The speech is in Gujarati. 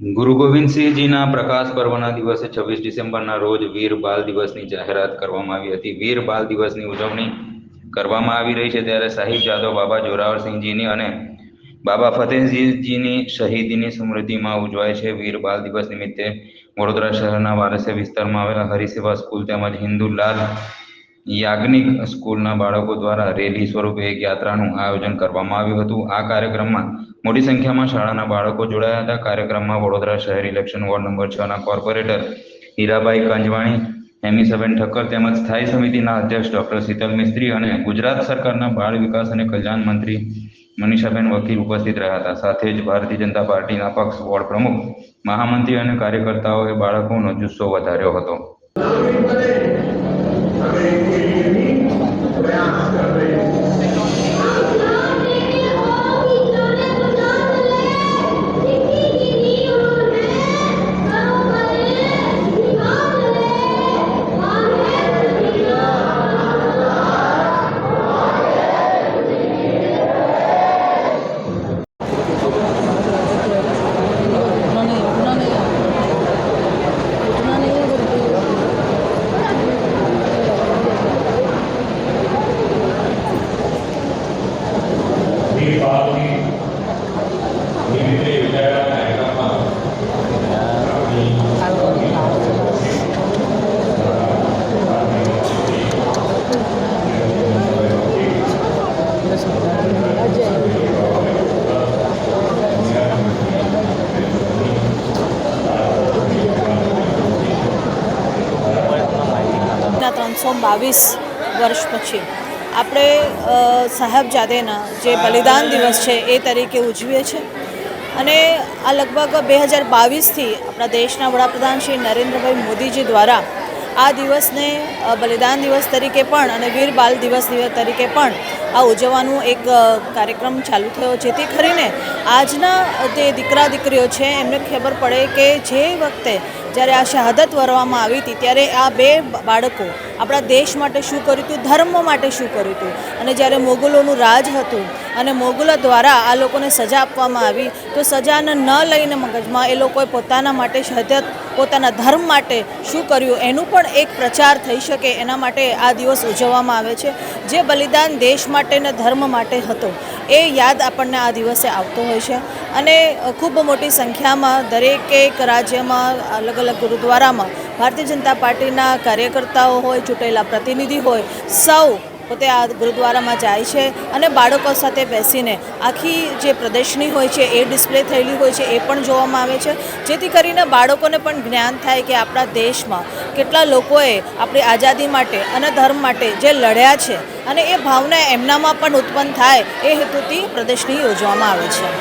ગુરુ ગોવિંદસિંહજીના પ્રકાશ પર્વના દિવસે છવ્વીસ ડિસેમ્બરના રોજ વીર બાલ દિવસની જાહેરાત કરવામાં આવી હતી. વીર બાલ દિવસની ઉજવણી કરવામાં આવી રહી છે ત્યારે સાહિબ જાદવ, બાબા જોરાવરસિંહજીની અને બાબા ફતેહસિંહજીની શહીદીની સ્મૃતિમાં ઉજવાય છે. વીર બાલ દિવસ નિમિત્તે વડોદરા શહેરના વારસે વિસ્તારમાં આવેલા હરિસેવા સ્કૂલ તેમજ હિન્દુ લાલ યાજ્ઞિક સ્કૂલના બાળકો દ્વારા રેલી સ્વરૂપે એક યાત્રાનું આયોજન કરવામાં આવ્યું હતું. આ કાર્યક્રમમાં મોટી સંખ્યામાં શાળાના બાળકો જોડાયા હતા. કાર્યક્રમમાં વડોદરા શહેર ઇલેક્શન વોર્ડ નંબર છ ના કોર્પોરેટર હીરાબાઈ કંજવાણી હેમીસબેન ઠક્કર તેમજ સ્થાયી સમિતિના અધ્યક્ષ ડોક્ટર શીતલ મિસ્ત્રી અને ગુજરાત સરકારના બાળ વિકાસ અને કલ્યાણ મંત્રી મનીષાબેન વકીલ ઉપસ્થિત રહ્યા હતા. સાથે જ ભારતીય જનતા પાર્ટીના પક્ષ વોર્ડ પ્રમુખ, મહામંત્રી અને કાર્યકર્તાઓએ બાળકોનો જુસ્સો વધાર્યો હતો. દીપાવલી નિમિત્તે યોજાયેલા ત્રણસો બાવીસ વર્ષ પછી. આપણે સાહેબજાદેના જે બલિદાન દિવસ છે એ તરીકે ઉજવીએ છીએ. અને આ લગભગ બે હજાર બાવીસથી આપણા દેશના વડાપ્રધાન શ્રી નરેન્દ્રભાઈ મોદીજી દ્વારા આ દિવસને બલિદાન દિવસ તરીકે પણ અને વીર બાલ દિવસ તરીકે પણ આ ઉજવવાનું એક કાર્યક્રમ ચાલુ થયો, જેથી કરીને આજના જે દીકરા દીકરીઓ છે, એમને ખબર પડે કે જે વખતે જ્યારે આ શહાદત વરવામાં આવી હતી, ત્યારે આ બે બાળકો આપણા દેશ માટે શું કર્યું હતું, ધર્મ માટે શું કર્યું હતું? અને જ્યારે મોગલોનું રાજ હતું અને મોગલો દ્વારા આ લોકોને સજા આપવામાં આવી. તો સજાને ન લઈને મગજમાં એ લોકોએ પોતાના માટે શહાદત પોતાના ધર્મ માટે શું કર્યું? એનું પણ એક પ્રચાર થઈ શકે એના માટે આ દિવસ ઉજવવામાં આવે છે. જે બલિદાન દેશ માટે ને ધર્મ માટે હતો, એ યાદ આપણને આ દિવસે આવતો હોય છે. અને ખૂબ મોટી સંખ્યામાં દરેક એક રાજ્યમાં, અલગ અલગ ગુરુદ્વારામાં ભારતીય જનતા પાર્ટીના કાર્યકર્તાઓ હોય, ચૂંટેલા પ્રતિનિધિ હોય, સૌ પોતે આ ગુરુદ્વારામાં જાય છે અને બાળકો સાથે બેસીને આખી જે પ્રદર્શની હોય છે, એ ડિસ્પ્લે થયેલી હોય છે, એ પણ જોવામાં આવે છે. જેથી કરીને બાળકોને પણ જ્ઞાન થાય કે આપણા દેશમાં કેટલા લોકોએ આપણી આઝાદી માટે અને ધર્મ માટે જે લડ્યા છે અને એ ભાવના એમનામાં પણ ઉત્પન્ન થાય એ હેતુથી પ્રદર્શની યોજવામાં આવે છે.